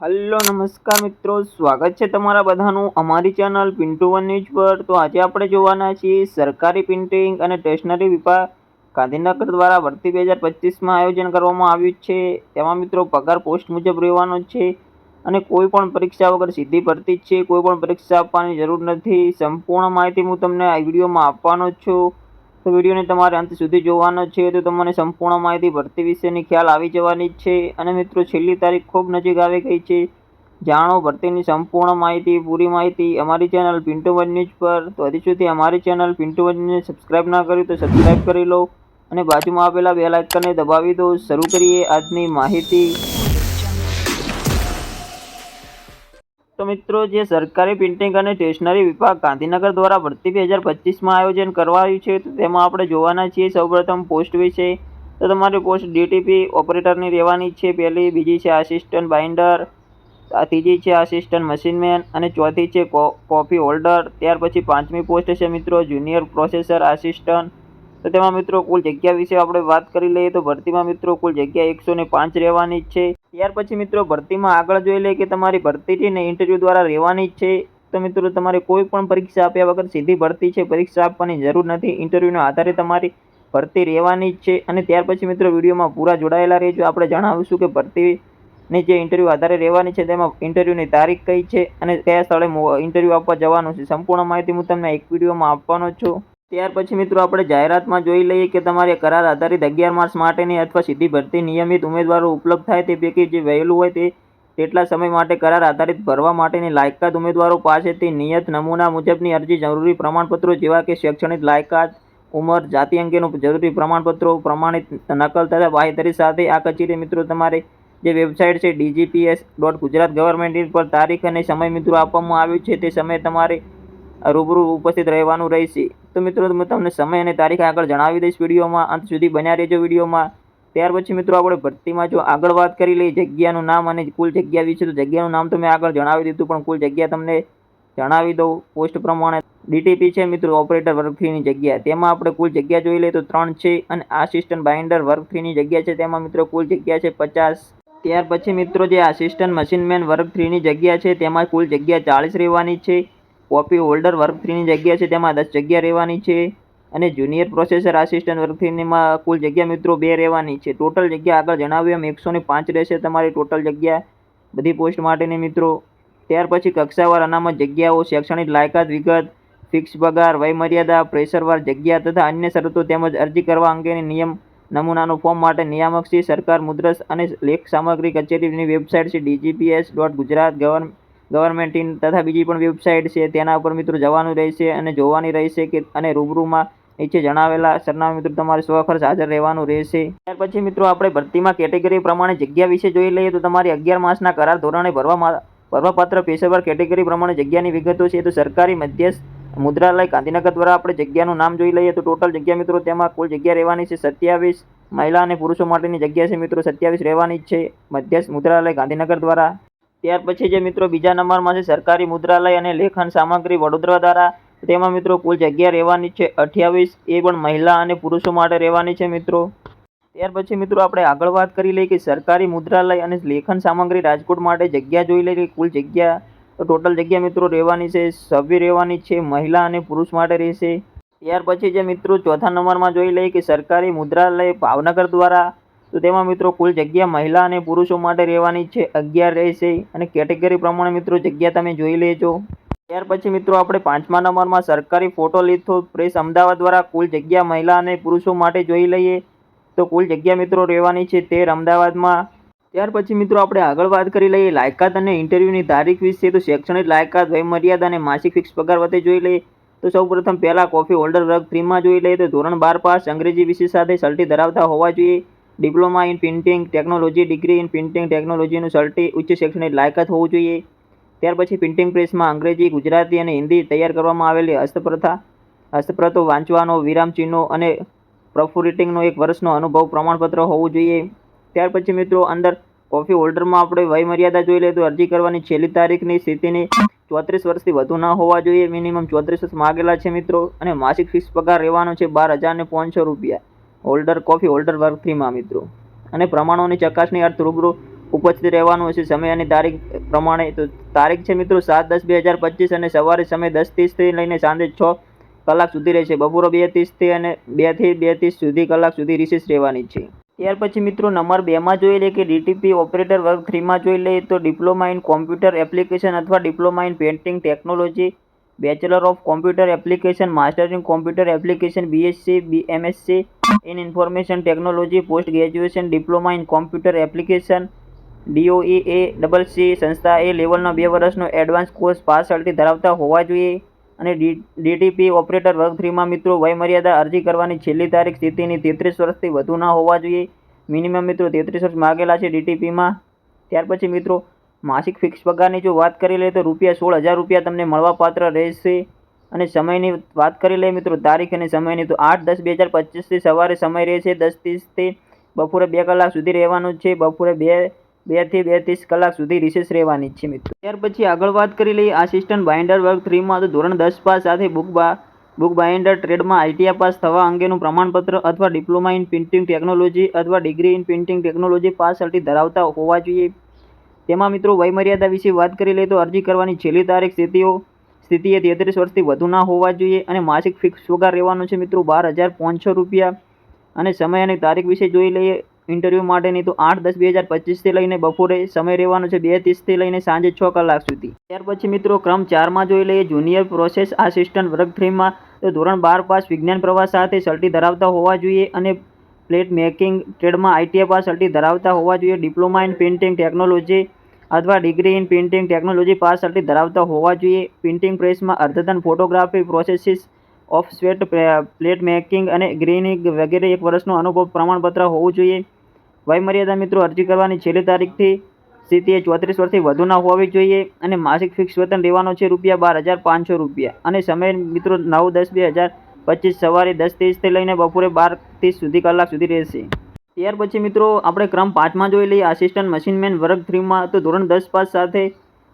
Hello, નમસ્કાર મિત્રો. સ્વાગત છે તમારા બધાનું અમારી ચેનલ પિન્ટુ વન ન્યૂઝ પર. તો આજે આપણે જોવાના છીએ સરકારી પ્રિન્ટિંગ અને સ્ટેશનરી વિભાગ ગાંધીનગર દ્વારા ભરતી બે હજાર પચીસમાં આયોજન કરવામાં આવ્યું છે. તેમાં મિત્રો પગાર પોસ્ટ મુજબ રહેવાનો છે અને કોઈ પણ પરીક્ષા વગર સીધી ભરતી છે. કોઈ પણ પરીક્ષા આપવાની જરૂર નથી. સંપૂર્ણ માહિતી હું તમને આ વિડીયોમાં આપવાનો છું. વિડીયોને તમારે અંત સુધી જોવાનો છે તો તમને સંપૂર્ણ માહિતી ભરતી વિશેની ખ્યાલ આવી જવાની જ છે. અને મિત્રો, છેલ્લી તારીખ ખૂબ નજીક આવી ગઈ છે. જાણો, ભરતીની સંપૂર્ણ માહિતી, પૂરી માહિતી અમારી ચેનલ પિન્ટુ વન ન્યૂઝ પર. તો હજી સુધી અમારી channel Pintu one news subscribe ના કર્યું તો સબસ્ક્રાઈબ કરી લો. અને બાજુમાં આપેલા બે લાઇકનને દબાવી દો. શરૂ કરીએ આજની માહિતી. તો મિત્રો, જે સરકારી પ્રિન્ટિંગ અને સ્ટેશનરી વિભાગ ગાંધીનગર દ્વારા ભરતી બે હજાર પચીસમાં આયોજન કરવાયું છે, તો તેમાં આપણે જોવાના છીએ સૌપ્રથમ પોસ્ટ વિશે. તો તમારી પોસ્ટ ડીટીપી ઓપરેટરની રહેવાની છે. પહેલી, બીજી છે આસિસ્ટન્ટ બાઇન્ડર ત્રીજી છે આસિસ્ટન્ટ મશીનમેન અને ચોથી છે કોફી હોલ્ડર ત્યાર પછી પાંચમી પોસ્ટ છે મિત્રો જુનિયર પ્રોસેસર આસિસ્ટન્ટ તો તેમાં મિત્રો કુલ જગ્યા વિશે આપણે વાત કરી લઈએ તો ભરતીમાં મિત્રો કુલ જગ્યા એકસો ને પાંચ રહેવાની જ છે. ત્યાર પછી મિત્રો ભરતીમાં આગળ જોઈ લઈએ કે તમારી ભરતી ને ઇન્ટરવ્યૂ દ્વારા રહેવાની જ છે. તો મિત્રો તમારે કોઈ પણ પરીક્ષા આપ્યા વગર સીધી ભરતી છે, પરીક્ષા આપવાની જરૂર નથી. ઇન્ટરવ્યૂના આધારે તમારી ભરતી રહેવાની જ છે અને ત્યાર પછી મિત્રો વિડીયોમાં પૂરા જોડાયેલા રહેજો. આપણે જણાવીશું કે ભરતીની જે ઇન્ટરવ્યૂ આધારે રહેવાની છે, તેમાં ઇન્ટરવ્યૂની તારીખ કઈ છે અને કયા સ્થળે ઇન્ટરવ્યૂ આપવા જવાનું છે. સંપૂર્ણ માહિતી હું તમને એક વિડીયોમાં આપવાનો છું. ત્યાર પછી મિત્રો આપણે જાહેરાતમાં જોઈ લઈએ કે તમારે કરાર આધારિત અગિયાર માર્ચ માટેની અથવા સીધી ભરતી નિયમિત ઉમેદવારો ઉપલબ્ધ થાય તે પૈકી જે વહેલું હોય તે તેટલા સમય માટે કરાર આધારિત ભરવા માટેની લાયકાત ઉમેદવારો પાસેથી નિયત નમૂના મુજબની અરજી, જરૂરી પ્રમાણપત્રો જેવા કે શૈક્ષણિક લાયકાત, ઉંમર, જાતિ અંગેનું જરૂરી પ્રમાણપત્રો, પ્રમાણિત નકલ તથા બાહેધરી સાથે આ કચેરી મિત્રો તમારે જે વેબસાઇટ છે, ડીજીપીએસ ડોટ ગુજરાત ગવર્મેન્ટ પર તારીખ અને સમય મિત્રો આપવામાં આવ્યું છે તે સમયે તમારે રૂબરૂ ઉપસ્થિત રહેવાનું રહેશે. તો મિત્રો હું તમને સમય અને તારીખ આગળ જણાવી દઈશ વિડીયોમાં. અંત સુધી બન્યા રહેજો વિડીયોમાં. ત્યાર પછી મિત્રો, આપણે ભરતીમાં જો આગળ વાત કરી લઈએ, જગ્યાનું નામ અને કુલ જગ્યા વિશે, તો જગ્યાનું નામ તો મેં આગળ જણાવી દીધું, પણ કુલ જગ્યા તમને જણાવી દઉં. પોસ્ટ પ્રમાણે ડીટીપી છે મિત્રો, ઓપરેટર વર્ગ થ્રીની જગ્યા. તેમાં આપણે કુલ જગ્યા જોઈ લઈએ તો ત્રણ છે અને આસિસ્ટન્ટ બાઇન્ડર વર્ગ થ્રીની જગ્યા છે. તેમાં મિત્રો, કુલ જગ્યા છે પચાસ. ત્યાર પછી મિત્રો, જે આસિસ્ટન્ટ મશીનમેન વર્ગ થ્રીની જગ્યા છે, તેમાં કુલ જગ્યા ચાળીસ રહેવાની છે. કોપી હોલ્ડર વર્ક થ્રીની જગ્યા છે, તેમાં દસ જગ્યા રહેવાની છે અને જુનિયર પ્રોસેસર આસિસ્ટન્ટ વર્ક થ્રીમાં કુલ જગ્યા મિત્રો બે રહેવાની છે. ટોટલ જગ્યા આગળ જણાવ્યું એમ એકસો પાંચ રહેશે તમારી ટોટલ જગ્યા બધી પોસ્ટ માટેની મિત્રો. ત્યાર પછી કક્ષાવાર અનામત જગ્યાઓ, શૈક્ષણિક લાયકાત, વિગત ફિક્સ પગાર, વયમર્યાદા પ્રેશરવાર જગ્યા તથા અન્ય શરતો તેમજ અરજી કરવા અંગેની નિયમ નમૂનાનું ફોર્મ માટે નિયામક શ્રી સરકાર મુદ્રસ અને લેખ સામગ્રી કચેરીની વેબસાઇટ છે DGPS dot Gujarat govern government in તથા બીજી પણ વેબસાઇટ છે, તેના ઉપર મિત્રો જવાનું રહેશે અને જોવાની રહેશે કે અને રૂબરૂમાં નીચે જણાવેલા સરનામા મિત્રો તમારે સ્વખર્ચ હાજર રહેવાનું રહેશે. ત્યાર પછી મિત્રો આપણે ભરતીમાં કેટેગરી પ્રમાણે જગ્યા વિશે જોઈ લઈએ તો તમારી અગિયાર માસના કરાર ધોરણે ભરવા ભરવાપાત્ર પેશેવર કેટેગરી પ્રમાણે જગ્યાની વિગતો છે, તો સરકારી મધ્યસ્થ મુદ્રાલય ગાંધીનગર દ્વારા આપણે જગ્યાનું નામ જોઈ લઈએ તો ટોટલ જગ્યા મિત્રો તેમાં કુલ જગ્યા રહેવાની છે સત્યાવીસ. મહિલા અને પુરુષો માટેની જગ્યા છે મિત્રો સત્યાવીસ રહેવાની જ છે. મધ્યસ્થ મુદ્રાલય ગાંધીનગર દ્વારા ત્યાર પછી જે મિત્રો બીજા નંબરમાં છે, સરકારી મુદ્રાલય અને લેખન સામગ્રી વડોદરા દ્વારા તેમાં મિત્રો કુલ જગ્યા રહેવાની છે અઠ્યાવીસ, એ પણ મહિલા અને પુરુષો માટે રહેવાની છે મિત્રો. ત્યાર પછી મિત્રો આપણે આગળ વાત કરી લઈએ કે સરકારી મુદ્રાલય અને લેખન સામગ્રી રાજકોટ માટે જગ્યા જોઈ લઈએ કુલ જગ્યા ટોટલ જગ્યા મિત્રો રહેવાની છે, સભ્ય રહેવાની છે, મહિલા અને પુરુષ માટે રહેશે. ત્યાર પછી જે મિત્રો ચોથા નંબરમાં જોઈ લઈએ કે સરકારી મુદ્રાલય ભાવનગર દ્વારા તો તેમાં મિત્રો કુલ જગ્યા મહિલા અને પુરુષો માટે રહેવાની છે, અગિયાર રહેશે. અને કેટેગરી પ્રમાણે મિત્રો જગ્યા તમે જોઈ લેજો. ત્યાર પછી મિત્રો આપણે પાંચમા નંબરમાં સરકારી ફોટો લીથો પ્રેસ અમદાવાદ દ્વારા કુલ જગ્યા મહિલા અને પુરુષો માટે જોઈ લઈએ. તો કુલ જગ્યા મિત્રો રહેવાની છે તેર અમદાવાદમાં. ત્યાર પછી મિત્રો આપણે આગળ વાત કરી લઈએ લાયકાત અને ઇન્ટરવ્યૂની તારીખ વિશે. તો શૈક્ષણિક લાયકાત, વયમર્યાદા અને માસિક ફિક્સ પગાર વધે જોઈ લઈએ. તો સૌપ્રથમ પહેલાં કોફી હોલ્ડર વર્ગ થ્રીમાં જોઈ લઈએ. તો ધોરણ બાર પાસ અંગ્રેજી વિષય સાથે સલ્ટી ધરાવતા હોવા જોઈએ. Diploma in printing technology, degree in printing ટેકનોલોજીનું સર્ટી ઉચ્ચ શૈક્ષણિક લાયકાત હોવું જોઈએ. ત્યાર પછી પ્રિન્ટિંગ પ્રેસમાં અંગ્રેજી, ગુજરાતી અને હિન્દી તૈયાર કરવામાં આવેલી હસ્તપ્રથા, હસ્તપ્રતો વાંચવાનો વિરામ ચિહ્નો અને પ્રફુરિટિંગનો એક વર્ષનો અનુભવ પ્રમાણપત્ર હોવું જોઈએ. ત્યાર પછી મિત્રો અંદર કોફી હોલ્ડરમાં આપણે વયમર્યાદા જોઈ લઈએ તો અરજી કરવાની છેલ્લી તારીખની સ્થિતિની ચોત્રીસ વર્ષથી વધુ ન હોવા જોઈએ. મિનિમમ ચોત્રીસ વર્ષ માગેલા છે મિત્રો અને માસિક ફિક્સ પગાર રહેવાનો છે બાર હજાર ને પાંચસો રૂપિયા. હોલ્ડર કોફી હોલ્ડર વર્ગ થ્રીમાં મિત્રો. અને પ્રમાણોની ચકાસણી અર્થ રૂબરૂ ઉપસ્થિત રહેવાનું હશે સમય અને તારીખ પ્રમાણે તો તારીખ છે મિત્રો સાત દસ બે હજાર પચીસ અને સવારે સમય દસ ત્રીસથી લઈને સાંજે છ કલાક સુધી રહેશે બપોરે બે ત્રીસથી અને બેથી બે ત્રીસ સુધી કલાક સુધી રિસેસ રહેવાની છે. ત્યાર પછી મિત્રો નંબર બેમાં જોઈ લઈએ કે ડીટીપી ઓપરેટર વર્ગ થ્રીમાં જોઈ લઈએ તો ડિપ્લોમા ઇન કોમ્પ્યુટર એપ્લિકેશન અથવા diploma in painting technology bachelor of computer application master in computer application BSc B MSc in information technology post graduation diploma in computer application DOE A double C સંસ્થા A લેવલનો બે વર્ષનો advance course પાસઆઉટથી ધરાવતા હોવા જોઈએ અને D DTP operator વર્ગ થ્રીમાં મિત્રો વયમર્યાદા અરજી કરવાની છેલ્લી તારીખ સ્થિતિની તેત્રીસ વર્ષથી વધુ ના હોવા જોઈએ. મિનિમમ મિત્રો તેત્રીસ વર્ષ માગેલા છે ડીટીપીમાં ત્યાર પછી મિત્રો માસિક ફિક્સ પગારની જો વાત કરી લઈએ તો રૂપિયા સોળ હજાર રૂપિયા તમને મળવાપાત્ર રહેશે. અને સમયની વાત કરી લઈએ મિત્રો, તારીખ અને સમયની તો આઠ દસ બે હજાર પચીસથી સવારે સમય રહેશે દસ ત્રીસથી બપોરે બે કલાક સુધી રહેવાનું છે. બપોરે બે, બેથી બે ત્રીસ કલાક સુધી રિસેસ રહેવાની છે મિત્રો. ત્યાર પછી આગળ વાત કરી લઈએ આસિસ્ટન્ટ બાઇન્ડર વર્ગ થ્રીમાં તો ધોરણ દસ પાસ સાથે બુક બા બુક બાઇન્ડર ટ્રેડમાં આઈટીઆઈ પાસ થવા અંગેનું પ્રમાણપત્ર અથવા ડિપ્લોમા ઇન પ્રિન્ટિંગ ટેકનોલોજી અથવા degree in printing technology pass certi ધરાવતા હોવા જોઈએ. તેમાં મિત્રો વયમર્યાદા વિશે વાત કરી લે તો અરજી કરવાની છેલ્લી તારીખ સ્થિતિઓ સ્થિતિએ તેત્રીસ વર્ષથી વધુ ના હોવા જોઈએ અને માસિક ફિક્સ પગાર રહેવાનો છે મિત્રો બાર હજાર પાંચસો રૂપિયા. અને સમય અને તારીખ વિશે જોઈ લઈએ ઇન્ટરવ્યૂ માટેની તો આઠ દસ બે હજાર પચીસથી લઈને બપોરે સમય રહેવાનો છે બે ત્રીસથી લઈને સાંજે છ કલાક સુધી. ત્યાર પછી મિત્રો ક્રમ ચારમાં જોઈ લઈએ જુનિયર પ્રોસેસ આસિસ્ટન્ટ વર્ગ થ્રીમાં તો ધોરણ બાર પાસ વિજ્ઞાન પ્રવાહ સાથે સર્ટી ધરાવતા હોવા જોઈએ અને પ્લેટ મેકિંગ ટ્રેડમાં આઈટીઆઈ પાસ સર્ટી ધરાવતા હોવા જોઈએ. ડિપ્લોમા ઇન પેઇન્ટિંગ ટેકનોલોજી અથવા degree in printing technology pass certi ધરાવતા હોવા જોઈએ. પ્રિન્ટિંગ પ્રેસમાં અર્ધતન photography processes of sweat plate making અને ગ્રીનિંગ વગેરે એક વર્ષનો અનુભવ પ્રમાણપત્ર હોવું જોઈએ. વયમર્યાદા મિત્રો અરજી કરવાની છેલ્લી તારીખથી સ્થિતિએ ચોત્રીસ વર્ષથી વધુ ના હોવી જોઈએ અને માસિક ફિક્સ વેતન રહેવાનો છે રૂપિયા બાર હજાર પાંચસો રૂપિયા. અને સમય મિત્રો નવ દસ બે હજાર પચીસ સવારે દસ ત્રીસથી લઈને બપોરે બાર ત્રીસ સુધી કલાક સુધી રહેશે. ત્યાર પછી મિત્રો, આપણે ક્રમ પાંચમાં જોઈ લઈએ. આસિસ્ટન્ટ મશીનમેન વર્ગ થ્રીમાં તો ધોરણ દસ પાસ સાથે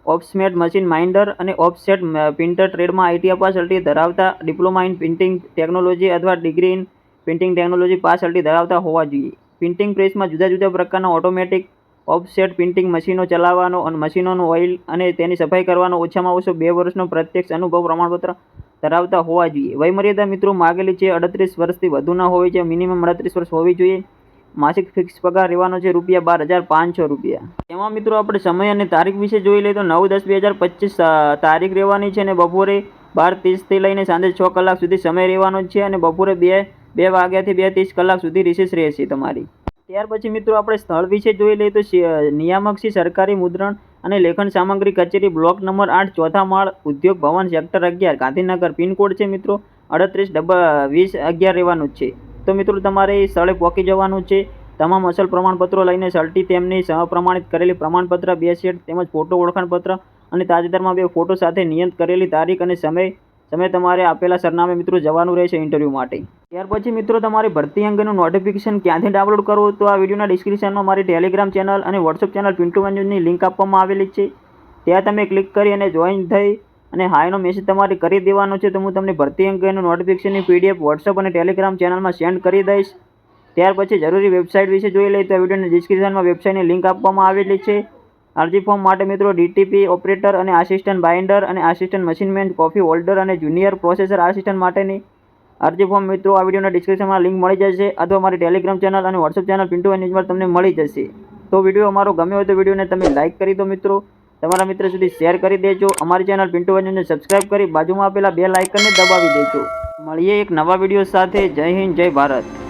ઓપ્સમેટ મશીન માઇન્ડર અને ઓફસેટ પ્રિન્ટર ટ્રેડમાં આઈટીઆઈ પાસ અલ્ટી ધરાવતા ડિપ્લોમા ઇન પ્રિન્ટિંગ ટેકનોલોજી અથવા degree in printing technology pass અલ્ટી ધરાવતા હોવા જોઈએ. પ્રિન્ટિંગ પ્રેસમાં જુદા જુદા પ્રકારના ઓટોમેટિક ઓફસેટ પ્રિન્ટિંગ મશીનો ચલાવવાનો અને મશીનોનું ઓઇલ અને તેની સફાઈ કરવાનો ઓછામાં ઓછો બે વર્ષનો પ્રત્યક્ષ અનુભવ પ્રમાણપત્ર ધરાવતા હોવા જોઈએ. વયમર્યાદા મિત્રો માગેલી છે અડત્રીસ વર્ષથી વધુ ન હોવી જોઈએ. મિનિમમ અડત્રીસ વર્ષ હોવી જોઈએ. માસિક ફિક્સ પગાર રહેવાનો છે રૂપિયા બાર હજાર પાંચસો રૂપિયા. એમાં મિત્રો આપણે સમય અને તારીખ વિશે જોઈ લઈએ તો નવ દસ બે હજાર પચીસ તારીખ રહેવાની છે અને બપોરે બાર ત્રીસથી લઈને સાંજે છ કલાક સુધી સમય રહેવાનો છે અને બપોરે બે બે વાગ્યાથી બે ત્રીસ કલાક સુધી રિસેસ રહેશે તમારી. ત્યાર પછી મિત્રો આપણે સ્થળ વિશે જોઈ લઈએ તો નિયામક શ્રી સરકારી મુદ્રણ અને લેખન સામગ્રી કચેરી બ્લોક નંબર આઠ, ચોથા માળ, ઉદ્યોગ ભવન, સેક્ટર અગિયાર, ગાંધીનગર, પિનકોડ છે મિત્રો. અડત્રીસ ડબલ વીસ અગિયાર રહેવાનું જ છે. તો મિત્રો તમારે સ્થળે પહોંચી જવાનું છે. તમામ અસલ પ્રમાણપત્રો લઈને સર્ટી તેમની સહપ્રમાણિત કરેલી પ્રમાણપત્ર બે સેટ તેમજ ફોટો ઓળખાણપત્ર અને તાજેતરમાં બે ફોટો સાથે નિયત કરેલી તારીખ અને સમય સમય તમારે આપેલા સરનામે મિત્રો જવાનું રહેશે ઇન્ટરવ્યૂ માટે. ત્યાર પછી મિત્રો તમારે ભરતી અંગેનું નોટિફિકેશન ક્યાંથી ડાઉનલોડ કરવું તો આ વિડીયોના ડિસ્ક્રિપ્શનમાં મારી ટેલિગ્રામ ચેનલ અને વોટ્સઅપ ચેનલ પિન્ટુ મંજુની લિંક આપવામાં આવેલી છે. ત્યાં તમે ક્લિક કરી અને જોઈન થઈ અને હાઈનો મેસેજ તમારે કરી દેવાનો છે તો હું તમને ભરતી અંગેનું નોટિફિકેશનની પીડીએફ વોટ્સઅપ અને ટેલિગ્રામ ચેનલમાં સેન્ડ કરી દઈશ. ત્યાર પછી જરૂરી વેબસાઇટ વિશે જોઈ લઈએ તો વિડીયોની ડિસ્ક્રિપ્શનમાં વેબસાઇટની લિંક આપવામાં આવેલી છે. અરજી ફોર્મ માટે મિત્રો ડીટીપી ઓપરેટર અને આસિસ્ટન્ટ બાઇન્ડર અને આસિસ્ટન્ટ મશીનમેન કોફી હોલ્ડર અને જુનિયર પ્રોસેસર આસિસ્ટન્ટ માટેની અરજી ફોર્મ મિત્રો આ વિડીયોના ડિસ્ક્રિપ્શનમાં લિંક મળી જશે અથવા મારી ટેલિગ્રામ ચેનલ અને વોટ્સઅપ ચેનલ પિન્ટુ ન્યૂઝમાં તમને મળી જશે. તો વીડિયો અમારો ગમ્યો હોય તો વિડીયોને તમે લાઇક કરી દો મિત્રો. તમારા મિત્ર સુધી શેર કરી દેજો. અમારી ચેનલ પિન્ટુ વંજનને સબસ્ક્રાઇબ કરી બાજુમાં આપેલા બે લાઇકનને દબાવી દેજો. મળીએ એક નવા વીડિયો સાથે. જય હિન્દ, જય ભારત.